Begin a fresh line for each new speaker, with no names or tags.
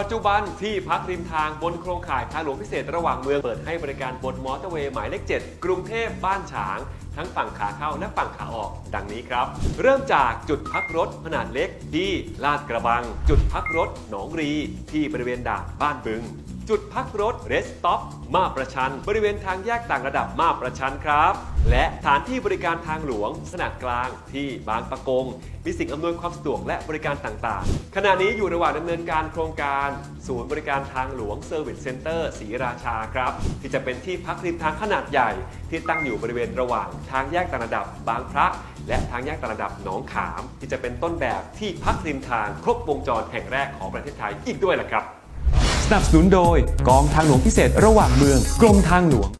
ปัจจุบันที่พักริมทางบนโครงข่ายทางหลวงพิเศษระหว่างเมืองเปิดให้บริการบนมอเตอร์เวย์หมายเลข 7 กรุงเทพบ้านฉาง ทั้งฝั่งขาเข้าและฝั่งขาออก ดังนี้ครับ เริ่มจากจุดพักรถขนาดเล็กที่ลาดกระบัง จุดพักรถหนองรี ที่บริเวณด่านบ้านบึง จุดพักรถเรสต็อปมาประชัน บริเวณทางแยกต่างระดับมาประชันครับ และฐานที่บริการทางหลวงขนาดกลางที่บางปะกง มีสิ่งอำนวยความสะดวกและบริการต่างๆ ขณะนี้อยู่ระหว่างดำเนินการโครงการ ศูนย์บริการทางหลวงเซอร์วิสเซ็นเตอร์ศรีราชาครับ ที่จะเป็นที่พักริมทางขนาดใหญ่ที่ตั้งอยู่บริเวณระหว่างทางแยกต่างระดับบางพระ และทางแยกต่างระดับหนองขาม ที่จะเป็นต้นแบบที่พักริมทางครบวงจรแห่งแรกของประเทศไทยอีกด้วยล่ะครับ
สนับสนุนโดยกองทางหลวงพิเศษระหว่างเมืองกรมทางหลวง